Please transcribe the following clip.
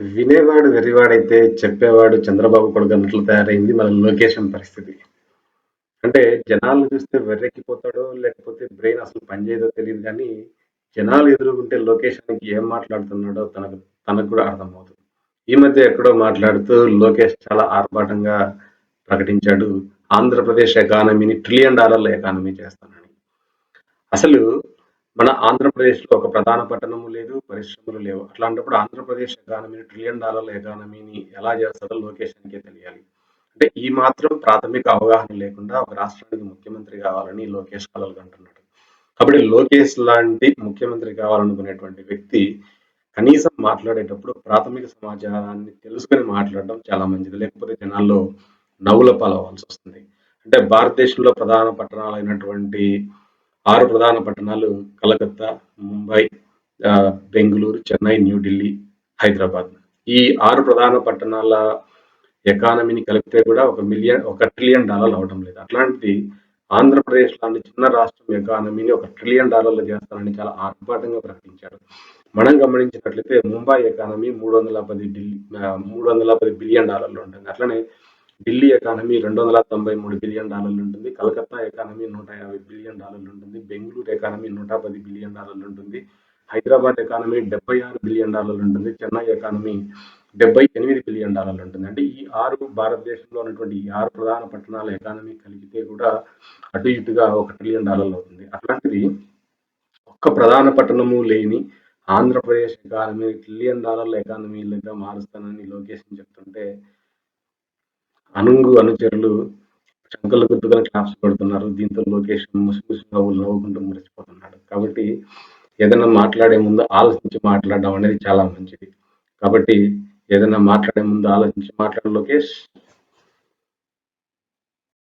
వినేవాడు వెర్రివాడైతే చెప్పేవాడు చంద్రబాబు కొడుకు అన్నట్లు తయారైంది మన లొకేషన్ పరిస్థితి. అంటే జనాలు చూస్తే వెర్రెక్కిపోతాడో, లేకపోతే బ్రెయిన్ అసలు పనిచేయదో తెలియదు కానీ జనాలు ఎదురుకుంటే లొకేషన్‌కి ఏం మాట్లాడుతున్నాడో తనకు తనకు కూడా అర్థమవుతుంది. ఈ మధ్య ఎక్కడో మాట్లాడుతూ లోకేష్ చాలా ఆర్భాటంగా ప్రకటించాడు. ఆంధ్రప్రదేశ్ ఎకానమీని ట్రిలియన్ డాలర్ల ఎకానమీ చేస్తానని. అసలు మన ఆంధ్రప్రదేశ్‌లో ఒక ప్రధాన పట్టణము లేదు, పరిశ్రమలు లేవు. అట్లాంటప్పుడు ఆంధ్రప్రదేశ్ ఎకానమీని ట్రిలియన్ డాలర్ల ఎకానమీని ఎలా చేస్తారో లోకేషన్‌కే తెలియాలి. అంటే ఈ మాత్రం ప్రాథమిక అవగాహన లేకుండా ఒక రాష్ట్రానికి ముఖ్యమంత్రి కావాలని లోకేష్ కలలు అంటున్నాడు కాబట్టి లోకేష్ లాంటి ముఖ్యమంత్రి కావాలనుకునేటువంటి వ్యక్తి కనీసం మాట్లాడేటప్పుడు ప్రాథమిక సమాచారాన్ని తెలుసుకొని మాట్లాడడం చాలా మంచిది. లేకపోతే జనాల్లో నవ్వుల పాలవ్వాల్సొస్తుంది. అంటే భారతదేశంలో ప్రధాన పట్టణాలైనటువంటి ఆరు ప్రధాన పట్టణాలు కలకత్తా, ముంబై, బెంగళూరు బెంగుళూరు, చెన్నై, న్యూఢిల్లీ, హైదరాబాద్. ఈ ఆరు ప్రధాన పట్టణాల ఎకానమీని కలిపితే కూడా ఒక మిలియన్ ఒక ట్రిలియన్ డాలర్లు అవడం లేదు. అట్లాంటిది ఆంధ్రప్రదేశ్ లాంటి చిన్న రాష్ట్రం ఎకానమీని ఒక ట్రిలియన్ డాలర్లు చేస్తానని చాలా ఆర్భాటంగా ప్రకటించాడు. మనం గమనించినట్లయితే ముంబై ఎకానమీ 310 ఢిల్లీ ఆహ్, 310 బిలియన్ డాలర్లు ఉంటుంది. అట్లనే ఢిల్లీ ఎకానమీ 293 బిలియన్ డాలర్లు ఉంటుంది. కలకత్తా ఎకానమీ 150 బిలియన్ డాలర్లు ఉంటుంది. బెంగళూరు ఎకానమీ 110 బిలియన్ డాలర్లు ఉంటుంది. హైదరాబాద్ ఎకానమీ 76 బిలియన్ డాలర్లు ఉంటుంది. చెన్నై ఎకానమీ 78 బిలియన్ డాలర్లు ఉంటుంది. అంటే ఈ ఆరు భారతదేశంలో ఉన్నటువంటి ఈ ఆరు ప్రధాన పట్టణాల ఎకానమీ కలిగితే కూడా అటు ఇటుగా ఒక ట్రిలియన్ డాలర్లు అవుతుంది. అట్లాంటిది ఒక్క ప్రధాన పట్టణము లేని ఆంధ్రప్రదేశ్ ఎకానమీ ట్రిలియన్ డాలర్ల ఎకానమీలుగా మారుస్తానని లోకేష్ చెప్తుంటే అనుంగు అనుచరులు శంకర్లు గుర్తుగా క్లాప్స్ కొడుతున్నారు. దీంతో లోకేష్ ముసుగుసుగా నవ్వుకుంటూ మురిసిపోతున్నాడు. కాబట్టి ఏదైనా మాట్లాడే ముందు ఆలోచించి మాట్లాడడం అనేది చాలా మంచిది. కాబట్టి ఏదైనా మాట్లాడే ముందు ఆలోచించి మాట్లాడు లోకేష్.